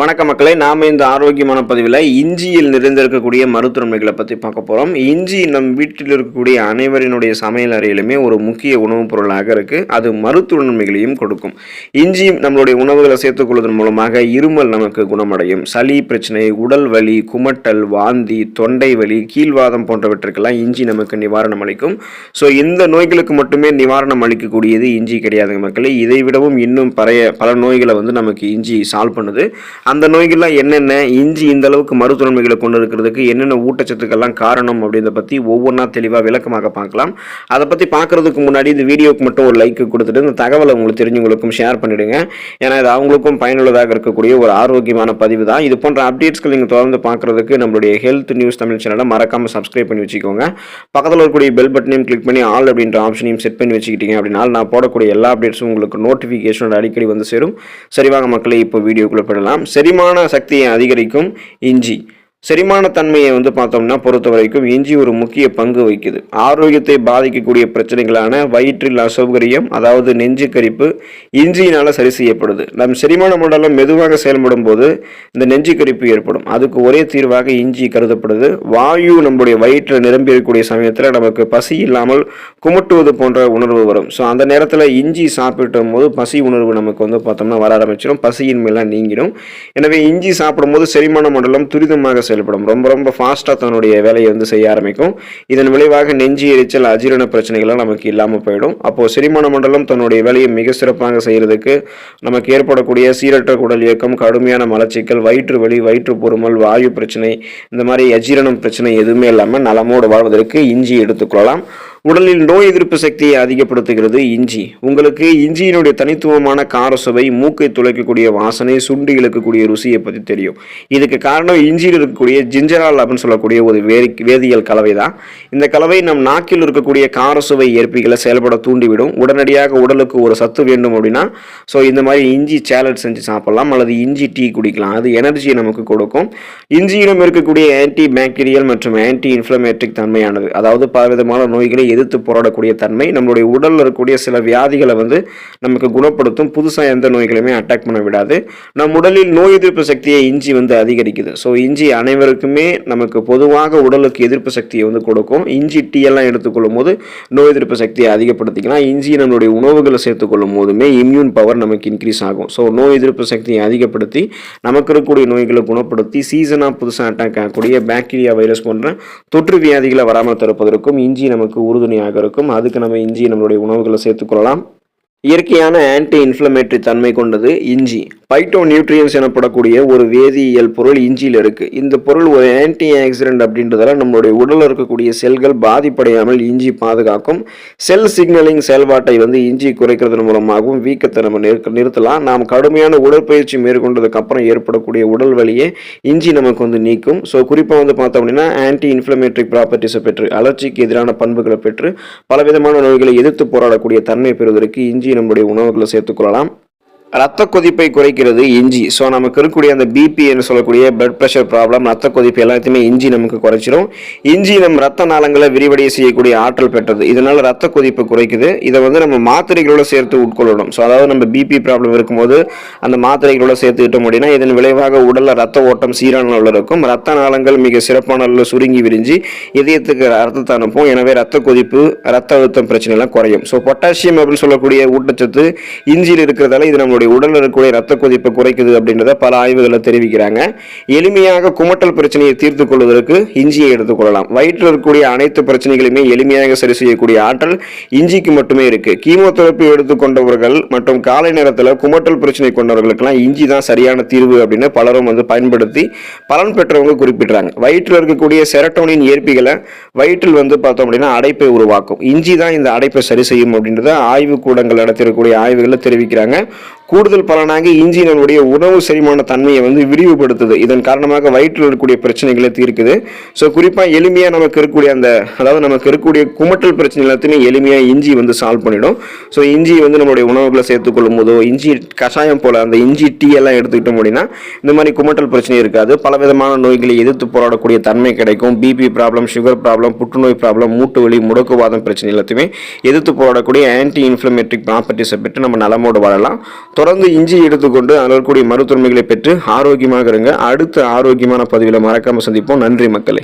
வணக்க மக்களே நாம் இந்த ஆரோக்கியமான பதிவில் இஞ்சியில் நிறைந்திருக்கக்கூடிய மருத்துவமைகளை பற்றி பார்க்க போகிறோம் இஞ்சி நம் வீட்டில் இருக்கக்கூடிய அனைவரினுடைய சமையல் அறையிலுமே ஒரு முக்கிய உணவுப் பொருளாக இருக்குது அது மருத்துவ நன்மைகளையும் கொடுக்கும். இஞ்சி நம்மளுடைய உணவுகளை சேர்த்துக்கொள்வதன் மூலமாக இருமல் நமக்கு குணமடையும். சளி பிரச்சனை உடல் வலி குமட்டல் வாந்தி தொண்டை வலி கீழ்வாதம் போன்றவற்றுக்கெல்லாம் இஞ்சி நமக்கு நிவாரணம் அளிக்கும். ஸோ இந்த நோய்களுக்கு மட்டுமே நிவாரணம் அளிக்கக்கூடியது இஞ்சி கிடையாதுங்க மக்களே. இதை விடவும் இன்னும் பழைய பல நோய்களை வந்து நமக்கு இஞ்சி சால்வ் பண்ணுது. அந்த நோய்கள்லாம் என்னென்ன இஞ்சி இந்த அளவுக்கு மருத்துவன்மைகளை கொண்டு இருக்கிறதுக்கு என்னென்ன ஊட்டச்சத்துக்கெல்லாம் காரணம் அப்படின்றத பற்றி ஒவ்வொன்றா தெளிவாக விளக்கமாக பார்க்கலாம். அதை பற்றி பார்க்குறதுக்கு முன்னாடி இந்த வீடியோக்கு மட்டும் ஒரு லைக் கொடுத்துட்டு இந்த தகவலை உங்களுக்கு தெரிஞ்சவங்களுக்கும் ஷேர் பண்ணிவிடுங்க ஏன்னா இது அவங்களுக்கும் பயனுள்ளதாக இருக்கக்கூடிய ஒரு ஆரோக்கியமான பதிவு தான். இது போன்ற அப்டேட்ஸ்கள் நீங்கள் தொடர்ந்து பார்க்குறதுக்கு நம்மளுடைய ஹெல்த் நியூஸ் தமிழ் சேனலை மறக்காமல் சப்ஸ்கிரைப் பண்ணி வச்சுக்கோங்க. பக்கத்தில் இருக்கக்கூடிய பெல் பட்டனையும் கிளிக் பண்ணி ஆல் அப்படின்ற ஆப்ஷனையும் செட் பண்ணி வச்சுக்கிட்டீங்க அப்படின்னா நான் போடக்கூடிய எல்லா அப்டேட்ஸும் உங்களுக்கு நோட்டிஃபிகேஷனோட அடிக்கடி வந்து சேரும். சரிவாக மக்களை இப்போ வீடியோக்குள்ளே போடலாம் செரிமான சக்தியை அதிகரிக்கும் இஞ்சி. செரிமான தன்மையை வந்து பார்த்தோம்னா பொறுத்த வரைக்கும் இஞ்சி ஒரு முக்கிய பங்கு வகிக்குது. ஆரோக்கியத்தை பாதிக்கக்கூடிய பிரச்சனைகளான வயிற்றில் அசௌகரியம் அதாவது நெஞ்சு கரிப்பு இஞ்சியினால் சரி செய்யப்படுது. நம் செரிமான மண்டலம் மெதுவாக செயல்படும் போது இந்த நெஞ்சு கரிப்பு ஏற்படும். அதுக்கு ஒரே தீர்வாக இஞ்சி கருதப்படுது. வாயு நம்முடைய வயிற்றில் நிரம்பி இருக்கக்கூடிய சமயத்தில் நமக்கு பசி இல்லாமல் குமட்டுவது போன்ற உணர்வு வரும். ஸோ அந்த நேரத்தில் இஞ்சி சாப்பிட்டும் போது பசி உணர்வு நமக்கு வந்து பார்த்தோம்னா வர ஆரம்பிச்சிடும் பசியின்மையெல்லாம் நீங்கிடும். எனவே இஞ்சி சாப்பிடும்போது செரிமான மண்டலம் துரிதமாக செயல்படும். ரொம்ப ரொம்ப ஃபாஸ்ட்டாக தன்னுடைய வேலையை வந்து செய்ய ஆரம்பிக்கும். இதன் விளைவாக நெஞ்சு எரிச்சல் அஜீரண பிரச்சனைகள்லாம் நமக்கு இல்லாமல் போயிடும். அப்போது செரிமான மண்டலம் தன்னுடைய வேலையை மிக சிறப்பாக செய்கிறதுக்கு நமக்கு ஏற்படக்கூடிய சீரற்ற குடல் இயக்கம் கடுமையான மலச்சிக்கல் வயிற்று வலி வயிற்று பொறுமல் வாயு பிரச்சனை இந்த மாதிரி அஜீரணம் பிரச்சனை எதுவுமே இல்லாமல் நலமோடு வாழ்வதற்கு இஞ்சி எடுத்துக்கொள்ளலாம். உடலில் நோய் எதிர்ப்பு சக்தியை அதிகப்படுத்துகிறது இஞ்சி. உங்களுக்கு இஞ்சியினுடைய தனித்துவமான கார சுவை மூக்கை துளைக்கக்கூடிய வாசனை சுண்டி இழுக்கக்கூடிய ருசியை பற்றி தெரியும். இதுக்கு காரணம் இஞ்சியில் இருக்கக்கூடிய ஜிஞ்சரால் அப்படின்னு சொல்லக்கூடிய ஒரு வேதி வேதியியல் கலவை தான் இந்த கலவை நம் நாக்கில் இருக்கக்கூடிய கார சுவை ஏற்பிகளை செயல்பட தூண்டிவிடும். உடனடியாக உடலுக்கு ஒரு சத்து வேண்டும் அப்படின்னா ஸோ இந்த மாதிரி இஞ்சி சேலட் செஞ்சு சாப்பிடலாம் அல்லது இஞ்சி டீ குடிக்கலாம். அது எனர்ஜியை நமக்கு கொடுக்கும். இஞ்சியிலும் இருக்கக்கூடிய ஆன்டி பாக்டீரியல் மற்றும் ஆன்டி இன்ஃப்ளமேட்ரிக் தன்மையானது அதாவது பலவிதமான நோய்களை எதிர்த்து போராடக்கூடிய தன்மை நம்மளுடைய உடலில் இருக்கக்கூடிய சில வியாதிகளை வந்து நமக்கு குணப்படுத்தும் புதுசாக எந்த நோய்களையுமே அட்டாக் பண்ண விடாது. நம் உடலில் நோய் எதிர்ப்பு சக்தியை இஞ்சி வந்து அதிகரிக்குது. ஸோ இஞ்சி அனைவருக்குமே நமக்கு பொதுவாக உடலுக்கு எதிர்ப்பு சக்தியை வந்து கொடுக்கும். இஞ்சி டீ எல்லாம் எடுத்துக்கொள்ளும் போது நோய் எதிர்ப்பு சக்தியை அதிகப்படுத்திக்கலாம். இஞ்சி நம்மளுடைய உணவுகளை சேர்த்துக்கொள்ளும் போதுமே இம்யூன் பவர் நமக்கு இன்க்ரீஸ் ஆகும். ஸோ நோய் எதிர்ப்பு சக்தியை அதிகப்படுத்தி நமக்கு இருக்கக்கூடிய நோய்களை குணப்படுத்தி சீசனாக புதுசாக அட்டாக் ஆகக்கூடிய பாக்டீரியா வைரஸ் போன்ற தொற்று வியாதிகளை வராமல் தடுப்பதற்கும் இஞ்சி நமக்கு உறுதுணையாக இருக்கும். அதுக்கு நம்ம இஞ்சி நம்மளுடைய உணவுகளை சேர்த்துக்கொள்ளலாம் இயற்கையான ஆன்டி இன்ஃப்ளமேட்டரி தன்மை கொண்டது இஞ்சி. பைட்டோ நியூட்ரியன்ஸ் எனப்படக்கூடிய ஒரு வேதியியல் பொருள் இஞ்சியில் இருக்குது இந்த பொருள் ஒரு ஆன்டி ஆக்சிடென்ட் அப்படின்றதால நம்மளுடைய உடலில் இருக்கக்கூடிய செல்கள் பாதிப்படையாமல் இஞ்சி பாதுகாக்கும். செல் சிக்னலிங் செயல்பாட்டை வந்து இஞ்சி குறைக்கிறது மூலமாகவும் வீக்கத்தை நம்ம நிறுத்தலாம். நாம் கடுமையான உடற்பயிற்சி மேற்கொண்டதுக்கப்புறம் ஏற்படக்கூடிய உடல் வலியை இஞ்சி நமக்கு வந்து நீக்கும். ஸோ குறிப்பாக வந்து பார்த்தோம் அப்படின்னா ஆன்டி இன்ஃப்ளமேட்டரி ப்ராப்பர்ட்டிஸை பெற்று அலர்ச்சிக்கு எதிரான பண்புகளை பெற்று பலவிதமான நோய்களை எதிர்த்து போராடக்கூடிய தன்மை பெறுவதற்கு இஞ்சி நம்முடைய உணவுகளை சேர்த்துக்கொள்ளலாம் ரத்த கொதிப்பை குறைக்கிறது இஞ்சி. ஸோ நமக்கு இருக்கக்கூடிய அந்த பிபி என்று சொல்லக்கூடிய பிளட் ப்ரெஷர் ப்ராப்ளம் ரத்த கொதிப்பு எல்லாத்தையுமே இஞ்சி நமக்கு குறைச்சிரும். இஞ்சி நம் ரத்த நாளங்களை விரிவடைய செய்யக்கூடிய ஆற்றல் பெற்றது. இதனால் ரத்த கொதிப்பு குறைக்குது. இதை வந்து நம்ம மாத்திரைகளோட சேர்த்து உட்கொள்ளணும். ஸோ அதாவது நம்ம பிபி ப்ராப்ளம் இருக்கும்போது அந்த மாத்திரைகளோட சேர்த்துக்கிட்டோம் அப்படின்னா இதன் விளைவாக உடலில் ரத்த ஓட்டம் சீரான அளவில் இருக்கும். ரத்த நாளங்கள் மிக சிறப்பான அளவில் சுருங்கி விரிஞ்சு இதயத்துக்கு ரத்தத்தை அனுப்பும். எனவே ரத்த கொதிப்பு ரத்த அழுத்தம் பிரச்சனைலாம் குறையும். ஸோ பொட்டாசியம் அப்படின்னு சொல்லக்கூடிய ஊட்டச்சத்து இஞ்சியில் இருக்கிறதால இது நம்மளுடைய உடலில் இருக்கக்கூடிய ரத்த கொதிப்பை குறைக்குது அப்படின்றத பல ஆய்வுகளில் தெரிவிக்கிறாங்க. எளிமையாக குமட்டல் பிரச்சனையை தீர்த்து கொள்வதற்கு இஞ்சியை எடுத்துக்கொள்ளலாம் வயிற்றில் இருக்கக்கூடிய அனைத்து பிரச்சனைகளையுமே எளிமையாக சரி செய்யக்கூடிய ஆற்றல் இஞ்சிக்கு மட்டுமே இருக்கு. கீமோதெரப்பி எடுத்துக்கொண்டவர்கள் மற்றும் காலை நேரத்தில் குமட்டல் பிரச்சனை கொண்டவர்களுக்கெல்லாம் இஞ்சி தான் சரியான தீர்வு அப்படின்னு பலரும் வந்து பயன்படுத்தி பலன் பெற்றவங்க குறிப்பிடுறாங்க. வயிற்றில் இருக்கக்கூடிய செரட்டோனின் ஏற்பிகளை வயிற்றில் வந்து பார்த்தோம் அப்படின்னா அடைப்பை உருவாக்கும். இஞ்சி தான் இந்த அடைப்பை சரி செய்யும் அப்படின்றத ஆய்வு கூடங்கள் நடத்திருக்கக்கூடிய ஆய்வுகளில் தெரிவிக்கிறாங்க. கூடுதல் பலனாக இஞ்சி நம்மளுடைய உணவு செரிமான தன்மையை வந்து விரிவுபடுத்துது. இதன் காரணமாக வயிற்றில் இருக்கக்கூடிய பிரச்சனைகளை தீர்க்குது. ஸோ குறிப்பாக எளிமையாக நமக்கு இருக்கக்கூடிய அந்த அதாவது நமக்கு இருக்கக்கூடிய குமட்டல் பிரச்சனை எல்லாத்தையுமே எளிமையாக இஞ்சி வந்து சால்வ் பண்ணிடும். ஸோ இஞ்சி வந்து நம்மளுடைய உணவுகளை சேர்த்துக்கொள்ளும் போதோ இஞ்சி கஷாயம் போல் அந்த இஞ்சி டீ எல்லாம் எடுத்துக்கிட்டோம் அப்படின்னா இந்த மாதிரி குமட்டல் பிரச்சனை இருக்காது. பல விதமான நோய்களை எதிர்த்து போராடக்கூடிய தன்மை கிடைக்கும். பிபி ப்ராப்ளம் சுகர் ப்ராப்ளம் புற்றுநோய் ப்ராப்ளம் மூட்டு வலி முடக்குவாதம் பிரச்சனை எல்லாத்தையுமே எதிர்த்து போராடக்கூடிய ஆன்டி இன்ஃப்ளமேட்ரிக் ப்ராப்பர்ட்டிஸை பெற்று நம்ம நலமோடு வாழலாம். தொடர்ந்து இஞ்சி எடுத்துக்கொண்டு அதற்குரிய மருத்துவமைகளை பெற்று ஆரோக்கியமாக இருங்க. அடுத்த ஆரோக்கியமான பதிவில் மறக்காமல் சந்திப்போம். நன்றி மக்களை.